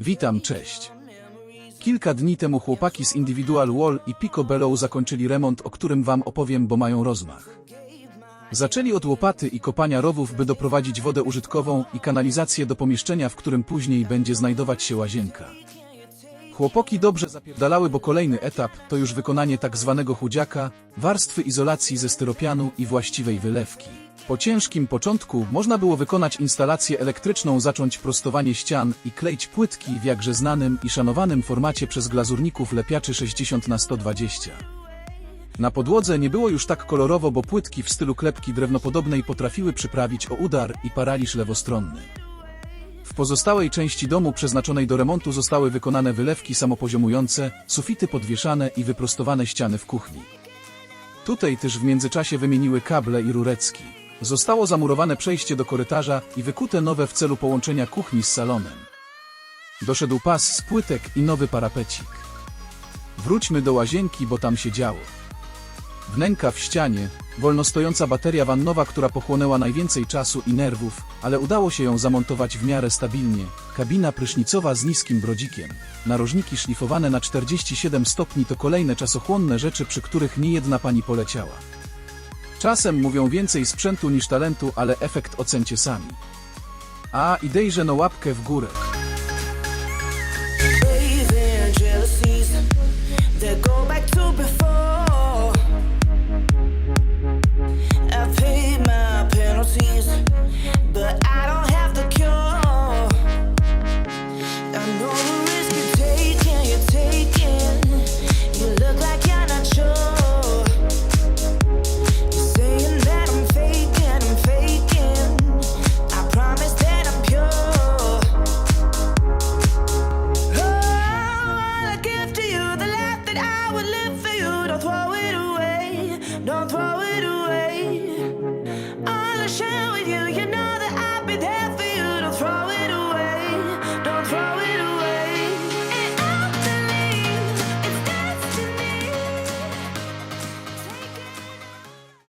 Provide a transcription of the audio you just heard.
Witam, cześć. Kilka dni temu chłopaki z Individual Wall i Pico Bellow zakończyli remont, o którym wam opowiem, bo mają rozmach. Zaczęli od łopaty i kopania rowów, by doprowadzić wodę użytkową i kanalizację do pomieszczenia, w którym później będzie znajdować się łazienka. Chłopoki dobrze zapierdalały, bo kolejny etap to już wykonanie tak zwanego chudziaka, warstwy izolacji ze styropianu i właściwej wylewki. Po ciężkim początku można było wykonać instalację elektryczną, zacząć prostowanie ścian i kleić płytki w jakże znanym i szanowanym formacie przez glazurników lepiaczy 60 na 120. Na podłodze nie było już tak kolorowo, bo płytki w stylu klepki drewnopodobnej potrafiły przyprawić o udar i paraliż lewostronny. W pozostałej części domu przeznaczonej do remontu zostały wykonane wylewki samopoziomujące, sufity podwieszane i wyprostowane ściany w kuchni. Tutaj też w międzyczasie wymieniły kable i rurecki. Zostało zamurowane przejście do korytarza i wykute nowe w celu połączenia kuchni z salonem. Doszedł pas z płytek i nowy parapecik. Wróćmy do łazienki, bo tam się działo. Wnęka w ścianie, wolno stojąca bateria wannowa, która pochłonęła najwięcej czasu i nerwów, ale udało się ją zamontować w miarę stabilnie. Kabina prysznicowa z niskim brodzikiem. Narożniki szlifowane na 47 stopni to kolejne czasochłonne rzeczy, przy których niejedna pani poleciała. Czasem mówią więcej sprzętu niż talentu, ale efekt ocencie sami. A i dejże no łapkę w górę.